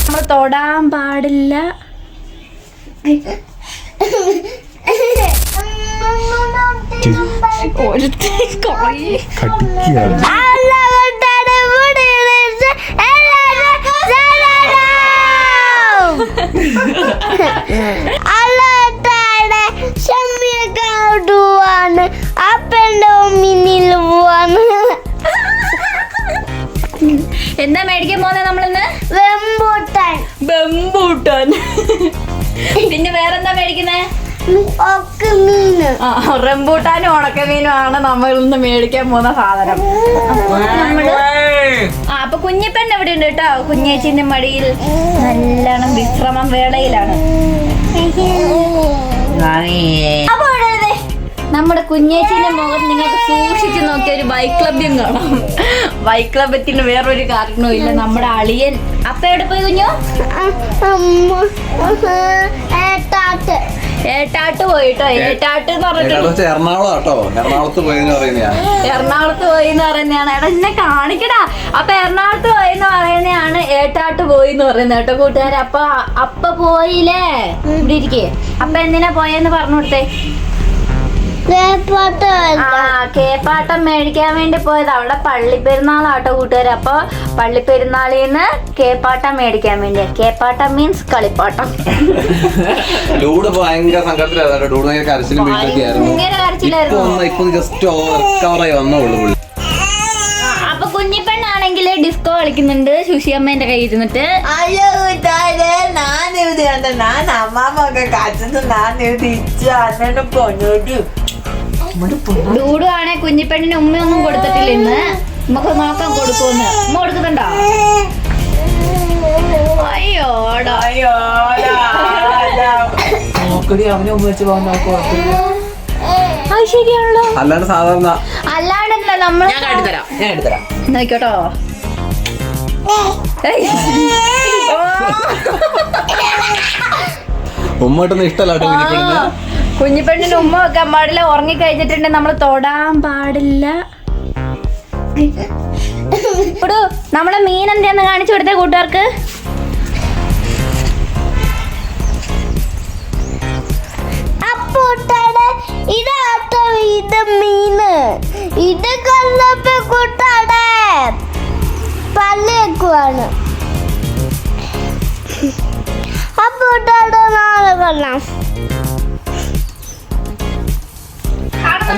നമ്മൾ തൊടാൻ പാടില്ല. ഒരുത്തി എന്താ മേടിക്കാൻ പോകുന്നത് നമ്മളിന്ന്? വെമ്പൂട്ടാൻ ബെമ്പൂട്ടൻ പിന്നെ വേറെന്താ മേടിക്കുന്നേ? റംബൂട്ടാനും ഉണക്കമീനും ആണ് നമ്മൾ ഇന്ന് മേടിക്കാൻ പോകുന്ന സാധനം. അപ്പൊ നമ്മൾ ആ അപ്പൊ കുഞ്ഞിപ്പെണ്ണ് എവിടെ ഉണ്ട് കേട്ടോ. കുഞ്ഞേച്ചിന്റെ മടിയിൽ നല്ലോണം വിശ്രമം വേളയിലാണ്. അപ്പൊ നമ്മുടെ കുഞ്ഞേച്ചിന്റെ മുഖം നിങ്ങൾക്ക് സൂക്ഷിച്ചു നോക്കിയ ഒരു ബൈക്ക് ക്ലബ്യം കാണാം. ബൈക്ക് ക്ലബത്തിന് വേറൊരു കാരണവും ഇല്ല. നമ്മുടെ അളിയൻ. അപ്പ എവിടെ പോയി കുഞ്ഞു? ഏട്ടാട്ട്. ഏട്ടാട്ട് പോയിട്ടോ? ഏട്ടാട്ട് എന്ന് പറഞ്ഞിട്ട് എറണാകുളത്ത് പോയെന്ന് പറയുന്നതാണ് എറണാകുളത്ത് പോയി എന്ന് പറയുന്നതാണ് എടാ എന്നെ കാണിക്കടാ. അപ്പൊ എറണാകുളത്ത് പോയി എന്ന് പറയുന്നതാണ് ഏട്ടാട്ട് പോയി എന്ന് പറയുന്നത് കേട്ടോ കൂട്ടുകാരെ. അപ്പൊ അപ്പ പോയില്ലേ? ഇവിടെ ഇരിക്കേ. അപ്പൊ എന്തിനാ പോയെന്ന് പറഞ്ഞു കൊടുത്തേ? കേപ്പാട്ടം മേടിക്കാൻ വേണ്ടി പോയത്. അവിടെ പള്ളി പെരുന്നാളാട്ടോ കൂട്ടുകാർ അപ്പൊ പള്ളി പെരുന്നാളിൽ നിന്ന് കേപ്പാട്ടം മേടിക്കാൻ വേണ്ടി കേപ്പാട്ടം മീൻസ് കളിപ്പാട്ടം. ഡൂഡ് ഭയങ്കര ഡൂഡ് ഭയങ്കര കരച്ചിലും വീട്ടിലൊക്കെ ഇപ്പൊ ജസ്റ്റ് അപ്പൊ കുഞ്ഞിപ്പെണ്ണാണെങ്കിൽ ഡിസ്കോ കളിക്കുന്നുണ്ട്. ശുശി അമ്മേന്റെ കയ്യിൽ ഇരുന്നിട്ട്. അയ്യോ ഞാൻ കണ്ട. ഞാൻ അമ്മാമൊക്കെ കാറ്റുന്നു ഞാൻ എഴുതി ഇച്ചു പൊന്നോട്ടു. ഡൂഡു ആണെ കുഞ്ഞിപ്പെണ്ണിന് ഉമ്മയൊന്നും കൊടുത്തിട്ടില്ല ഇന്ന്. നമുക്ക് നോക്കാൻ കൊടുക്കുമെന്ന്. ഉമ്മ കൊടുക്കുന്നുണ്ടോ? അയ്യോടാ. അവനെ ഉമ്മ വെച്ച് പോകാൻ നോക്കോ അത് ശരിയാണല്ലോ. അല്ലാണ്ട് സാധാരണ. അല്ലാണ്ടല്ല നമ്മൾ ഞാൻ തരാം ഞാൻ എടുത്തരാം നോക്കോട്ടോ ഉമ്മട്ടൊന്നും ഇഷ്ടമല്ല കേട്ടോ കുഞ്ഞിപ്പെണ്ണിന് ഉമ്മ വെക്കാൻ പാടില്ല ഉറങ്ങി കഴിഞ്ഞിട്ടുണ്ട് നമ്മൾ തൊടാൻ പാടില്ല. ഇപ്പടു നമ്മളെ മീൻ എന്താന്ന് കാണിച്ചു കൊടുത്തേ കൂട്ടുകാർക്ക്. ഇത് മീന്. നാളെ കൊള്ളാം.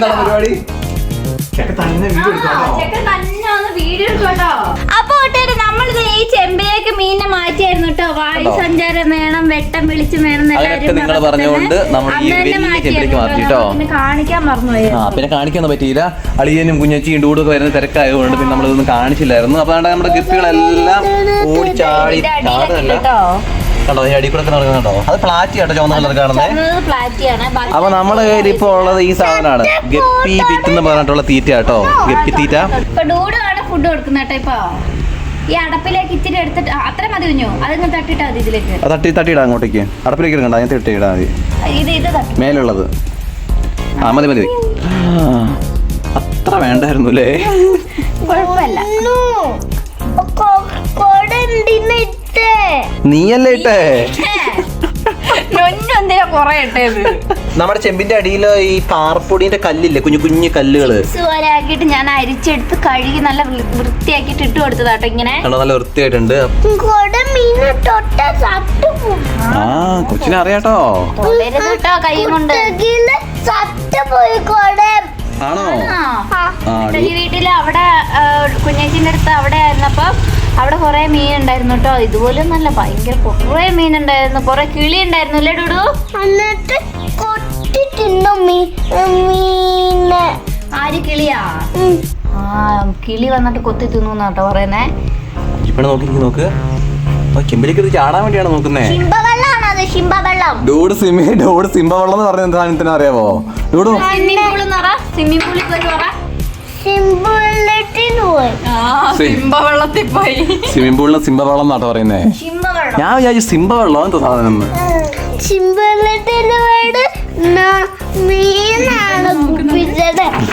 വീഡിയോ പരിപാടി അപ്പൊ കൂട്ടുകാര് നമ്മളിത് ഈ ചെമ്പിലേക്ക് മീനിനെ മാറ്റിയായിരുന്നു കേട്ടോ. വായു? സഞ്ചാരം വേണം വെട്ടം വെളിച്ചം വേണം നിങ്ങൾ പറഞ്ഞുകൊണ്ട് നമ്മൾ ഈ വലിയ ചെമ്പിലേക്ക് മാറ്റി കേട്ടോ. കാണിക്കാൻ മറന്നുപോയി ആ പിന്നെ കാണിക്കാനൊന്നും പറ്റിയില്ല. അളിയനും കുഞ്ഞച്ചിയും ഡൂഡൊക്കെ വരുന്ന തിരക്കായതുകൊണ്ട് പിന്നെ നമ്മളിതൊന്നും കാണിച്ചില്ലായിരുന്നു. അപ്പൊ നമ്മുടെ ഗപ്പികളെല്ലാം ഓടിച്ചാടി. ചാടല്ല കേട്ടോ. കണ്ടോ ഈ അടി കൂടെ ഒക്കെ നടക്കുന്നുണ്ടോ അത് പ്ലാറ്റി ആട്ടോ ചുവന്ന കളർ കാണുന്നത് അപ്പൊ നമ്മുടെ കയ്യിൽ ഇപ്പൊ ഉള്ളത് ഈ സാധനമാണ്. ഗപ്പി ബിറ്റ് എന്ന് പറഞ്ഞിട്ടുള്ള തീറ്റ ആട്ടോ ഗപ്പി തീറ്റ. ഇപ്പൊ ഡൂഡ് ആണ് ഫുഡ് കൊടുക്കുന്ന ഇപ്പൊ. ഈ അടപ്പിലേക്ക് ഇത്തിരി എടുത്തിട്ട് അത്ര മതി കുഞ്ഞു. അതിങ്ങ് തട്ടിട്ടാ മതി ഇതിലേക്ക്. തട്ടി തട്ടിയിടാം അങ്ങോട്ടേക്ക്. അടപ്പിലേക്ക് ഇടണ്ട അതിനകത്ത് ഇട്ടിടാ മതി. ഇത് ഇത് തട്ടി. മേലുള്ളത്. ആ മതി മതി അത്ര വേണ്ടായിരുന്നു അല്ലേ? കുഴപ്പമില്ല. നീയല്ലേ ഇട്ടേ. കൊറേ ഇട്ടത് നമ്മുടെ ചെമ്പിന്റെ അടിയിൽ ഈ പാർപ്പൊടിന്റെ കല്ലില്ലേ? കുഞ്ഞു കുഞ്ഞു കല്ലുകൾ. പോലെ ആക്കിയിട്ട് ഞാൻ അരിച്ചെടുത്ത് കഴുകി നല്ല വൃത്തിയാക്കിട്ട് ഇട്ട് കൊടുത്തതാട്ടോ ഇങ്ങനെ. നല്ല വൃത്തിയായിട്ടുണ്ട്. ആ കൊച്ചിനെ അറിയാട്ടോ. കൈ കൊണ്ട്. ആണോ? വീട്ടിൽ അവിടെ കുഞ്ഞേച്ചിന്റെ അടുത്ത് അവിടെ ആയിരുന്നപ്പോ അവിടെ കുറെ മീൻ ഉണ്ടായിരുന്നു കേട്ടോ. ഇതുപോലെ നല്ല ഭയങ്കര കുറേ മീൻ ഉണ്ടായിരുന്നു. കുറെ കിളി ഉണ്ടായിരുന്നു അല്ലേ ഡുഡു? എന്നിട്ട് കൊട്ടി തിന്നു മീ മീനെ? ആര് കിളിയാ? ആ കിളി വന്നിട്ട് കൊത്തി തിന്നു കേട്ടോ പറയുന്നേ. ഇപ്പഴ നോക്കി നോക്ക്. ഓ, ചെമ്പിലേക്ക് ചാടാൻ വേണ്ടിയാണ് നോക്കുന്നേ? ശിംബവെള്ളാണ് അത്? ശിംബവെള്ളം. ഡൂഡ് സിമി ഡൂഡ് സിംബ വെള്ളം എന്ന് പറഞ്ഞ സാധനത്തിന് അറിയാവോ? ഡൂഡ് സ്വിമ്മിംഗ് സ്വിമ്മിംഗ് പൂളിൽ പോയി സിംബ വെള്ളത്തിൽ പോയി. സ്വിമ്മിംഗ് പൂളിന് സിംബ വെള്ളം എന്നാട്ടോ പറയുന്നേ. ഞാൻ വിചാരിച്ചു സിംബ വെള്ളം എന്താ സാധനം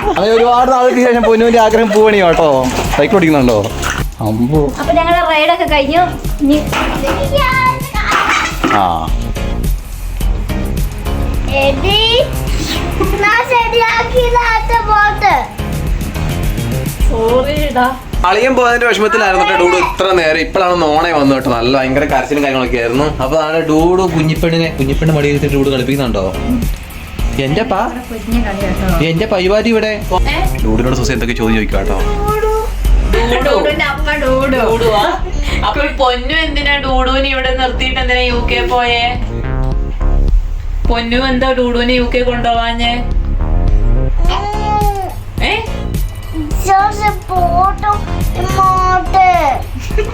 അങ്ങനെ ഒരുപാട് നാൾക്ക് ശേഷം പൊന്നുവിന്റെ ആഗ്രഹം പോവണി കേട്ടോ സൈക്കിൾ ഓടിക്കുന്നുണ്ടോ? അമ്പോ. അപ്പൊ ഞങ്ങളുടെ റൈഡൊക്കെ കഴിഞ്ഞു. ആ. ശരിയാക്കി പോട്ട് സോറിടാ അളിയൻ പോയതിന്റെ വിഷമത്തിലായിരുന്നു കേട്ടോ ഡൂഡു ഇത്ര നേരം. ഇപ്പോഴാണ് നോണേ വന്നു കേട്ടോ. നല്ല ഭയങ്കര കരച്ചിലും കാര്യങ്ങളൊക്കെ ആയിരുന്നു. അപ്പൊ നാളെ ഡൂഡു കുഞ്ഞിപ്പെണ്ണിനെ കുഞ്ഞിപ്പെണ്ണ് മടി എടുത്തിട്ട് ഡൂഡു കളിപ്പിക്കുന്നുണ്ടോ? എന്റെ പാ എന്റെ പരിപാടി ഇവിടെ. ഡൂഡിനോട് സുസി എന്തൊക്കെ ചോദ്യം ചോദിക്കാം കേട്ടോ. ഡൂഡുവിന്റെ അമ്മ ഡൂഡു. ഡൂഡുവാ? അപ്പൊ പൊന്നു എന്തിനാ ഡൂഡുവിനെ ഇവിടെ നിർത്തിയിട്ട് എന്തിനാ യു കെ പോയേ? പൊന്നു എന്താ ഡൂഡുവിനെ യു കെ കൊണ്ടുപോവാഞ്ഞേ?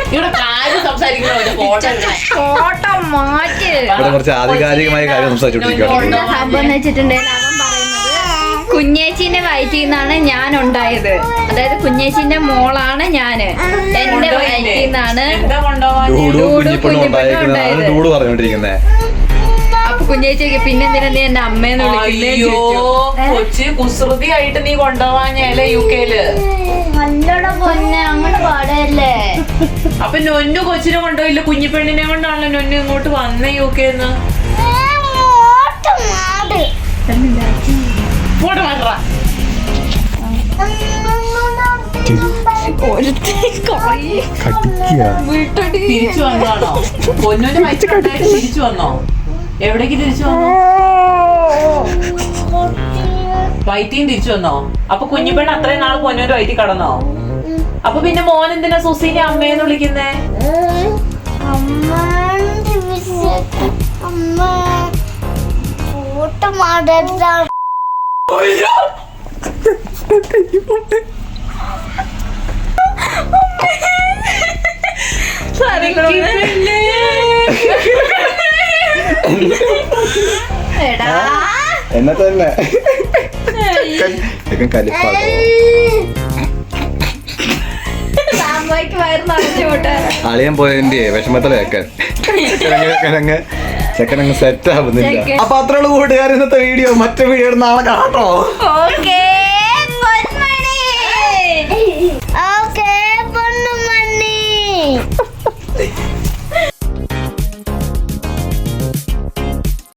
ഇവിടെ കാര്യം സംസാരിക്കണോ? ഫോട്ടോ ഫോട്ടോ മാറ്റി. ഇവിടെ കുറച്ച് ആധികാരികമായ കാര്യം സംസാരിച്ചോണ്ടിരിക്കുകയാണ് എന്താ സംഭവം എന്ന് വെച്ചിട്ടുണ്ടെങ്കിൽ അവൻ പറയുന്നത് കുഞ്ഞേച്ചിന്റെ വയറ്റിൽ നിന്നാണ് ഞാൻ ഉണ്ടായത്. അതായത് കുഞ്ഞേച്ചിന്റെ മോളാണ് ഞാൻ. എന്റെ വയറ്റിൽ നിന്നാണ് ഡൂഡു കുഞ്ഞിപ്പെണ്ണ് പറഞ്ഞോണ്ടിരിക്കുന്നത് കുഞ്ഞേച്ചിക്ക് പിന്നെ നീ എന്റെ അമ്മേന്ന് അയ്യോ കൊച്ചി കുസൃതി ആയിട്ട് നീ കൊണ്ടുപോവാഞ്ഞല്ലേ യു കെയിൽ നല്ലോടെ പൊന്നെ അങ്ങോട്ട് പാടല്ലേ അപ്പൊ നൊന്നു കൊച്ചിനെ കൊണ്ടുപോയില്ല കുഞ്ഞിപ്പെണ്ണിനെ കൊണ്ടാണല്ലോ നൊന്നു ഇങ്ങോട്ട് വന്നേ യു കെന്ന് തിരിച്ചു പൊന്നുവിന്റെ വയറ്റിലുണ്ടായിട്ട് തിരിച്ചു വന്നോ? എവിടേക്ക് തിരിച്ചു വന്നോ? വയറ്റിയും തിരിച്ചു വന്നോ? അപ്പൊ കുഞ്ഞിപ്പെണ്ണ് അത്രയും നാൾ പൊന്നൂര് വൈറ്റി കടന്നോ? അപ്പൊ പിന്നെ മോൻ എന്തിനാ സുസീനെ അമ്മയെന്ന് വിളിക്കുന്നേ? അമ്മ എന്നെ തന്നെ. നിറച്ചു പോട്ടെ. അളിയൻ പോയതിന്റെ വിഷമത്തിലെ ചെക്കൻ ചെക്കനങ്ങ് ചെക്കനങ്ങ് സെറ്റ് ആവുന്നില്ല. ചെക്കൻ. അപ്പൊ അത്രയുള്ള കൂട്ടുകാർ ഇന്നത്തെ വീഡിയോ. മറ്റേ വീഡിയോ നാളെ കാണട്ടോ. ഓക്കേ.